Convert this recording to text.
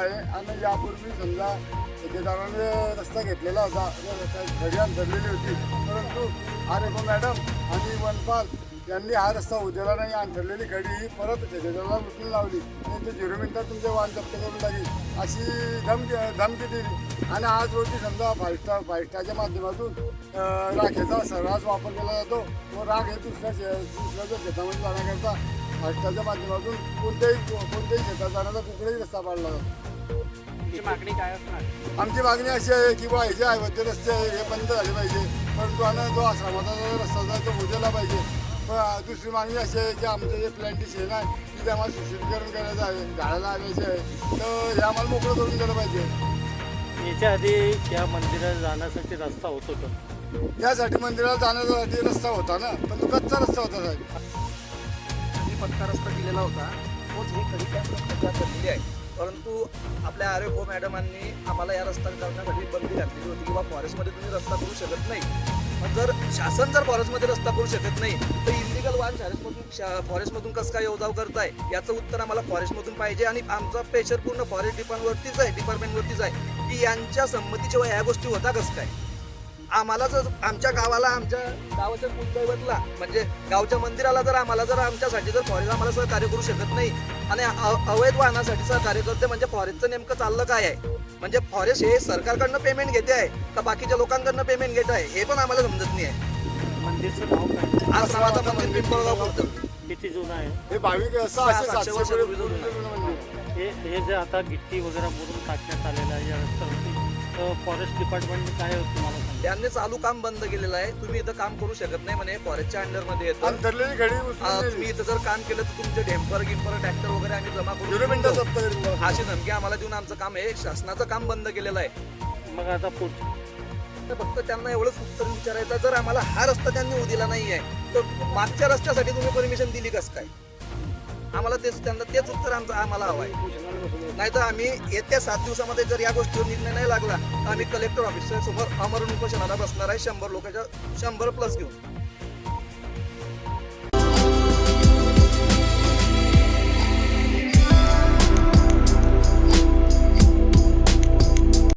आणि यापूर्वी समजा ठेकेदाराने रस्ता घेतलेला होता. घड्याल धरलेली होती. परंतु आरेफा मॅडम आणि वनपाल यांनी हा रस्ता उद्याला नाही अंथरलेली घडी ही परत ठेकेदाराला उचलून लावली. आणि ते झिरो मिनिटात तुमचे वाहन जप्त करून लागेल अशी धमकी धमकी दिली. आणि आज रोजी समजा फाईव्ह स्टार स्टारच्या माध्यमातून राखेचा सर्रास वापर केला जातो. व राख हे दुसऱ्या शे दुसऱ्याच्या शेतामध्ये जाण्याकरता स्टारच्या माध्यमातून कोणत्याही कोणत्याही शेतात जाण्याचा कुठलाही रस्ता पाडला जातो तुमची मागणी काय असणार? आमची मागणी अशी आहे की बा हे जे अवैध रस्ते आहे हे बंद झाले पाहिजे. परंतु आणि जो आश्रमाचा जो रस्ता जो आहे तो उद्याला पाहिजे. पण दुसरी मागणी अशी आहे की आमचं जे प्लॅन्टेशन आहे तिथे आम्हाला सुशोभीकरण करायचं आहे झाडाला आणायचे आहे. तर हे आम्हाला मोकळं करून दिलं पाहिजे. याच्या आधी या मंदिरात जाण्यासाठी रस्ता होत होता. यासाठी मंदिराला जाण्यासाठी रस्ता होता ना पण तो कच्चा रस्ता होता साहेब. पक्का रस्ता दिलेला होता. तोच ही खडी त्या रस्त्यात आहे. परंतु आपल्या आरोग्य हो मॅडमांनी आम्हाला या रस्ता करण्यासाठी बंदी घातलेली होती किंवा फॉरेस्टमध्ये तुम्ही रस्ता करू शकत नाही. जर शासन जर फॉरेस्टमध्ये रस्ता करू शकत नाही तर इलिगल वाहन शाळेमधून शा- फॉरेस्टमधून कसं काय योजाव करताय? याचं उत्तर आम्हाला फॉरेस्टमधून पाहिजे आणि आमचा प्रेशर पूर्ण फॉरेस्ट डिपार्टमेंटवरतीच आहे डिपार्टमेंटवरतीच आहे. की यांच्या संमतीशिवाय ह्या गोष्टी होता कसं काय? आम्हाला जर आमच्या गावाला आमच्या गावाच्या कुलदैवतला म्हणजे गावच्या मंदिराला जर आम्हाला जर आमच्यासाठी जर फॉरेस्ट आम्हाला सहकार्य करू शकत नाही आणि अवैध वाहनासाठी सहकार्य करते म्हणजे फॉरेस्टचं नेमकं चाललं काय आहे? म्हणजे फॉरेस्ट हे सरकारकडनं पेमेंट घेते आहे का बाकीच्या लोकांकडनं पेमेंट घेत आहे? हे पण आम्हाला समजत नाही आहे. मंदिर पिंपळगाव किती जुनं आहे? हे भाविक सातशे वर्षापूर्वी जुनं हे हे जे आता गिट्टी वगैरे मोडून टाकण्यात आलेलं आहे या रस्त्यावरती फॉरेस्ट डिपार्टमेंटने काय तुम्हाला? त्यांनी चालू काम बंद केलेलं आहे. तुम्ही इथं काम करू शकत नाही म्हणे. फॉरेस्टच्या अंडरमध्ये येतं. अंतरलेली घडी आ, उचलून तुम्ही इथं जर काम केलं तर तुमचे ढेंपर गिंपर ट्रॅक्टर वगैरे आम्ही जमा. जप्त करून लावतो. अशी धमकी आम्हाला देऊन आमचं काम हे शासनाचं काम बंद केलेलं आहे. मग आता पुढचं तर फक्त त्यांना एवढंच उत्तर विचारायचं जर आम्हाला हा रस्ता त्यांनी दिला नाहीये तर मागच्या रस्त्यासाठी तुम्ही परमिशन दिली कस काय? आम्हाला तेच त्यांना तेच उत्तर आमचं आम्हाला हवं आहे. नाही तर आम्ही येत्या सात दिवसामध्ये जर या गोष्टीवर निर्णय नाही लागला तर आम्ही कलेक्टर ऑफिसच्या समोर अमरण उपोषणाला बसणार आहे शंभर लोकांच्या शंभर प्लस घेऊन.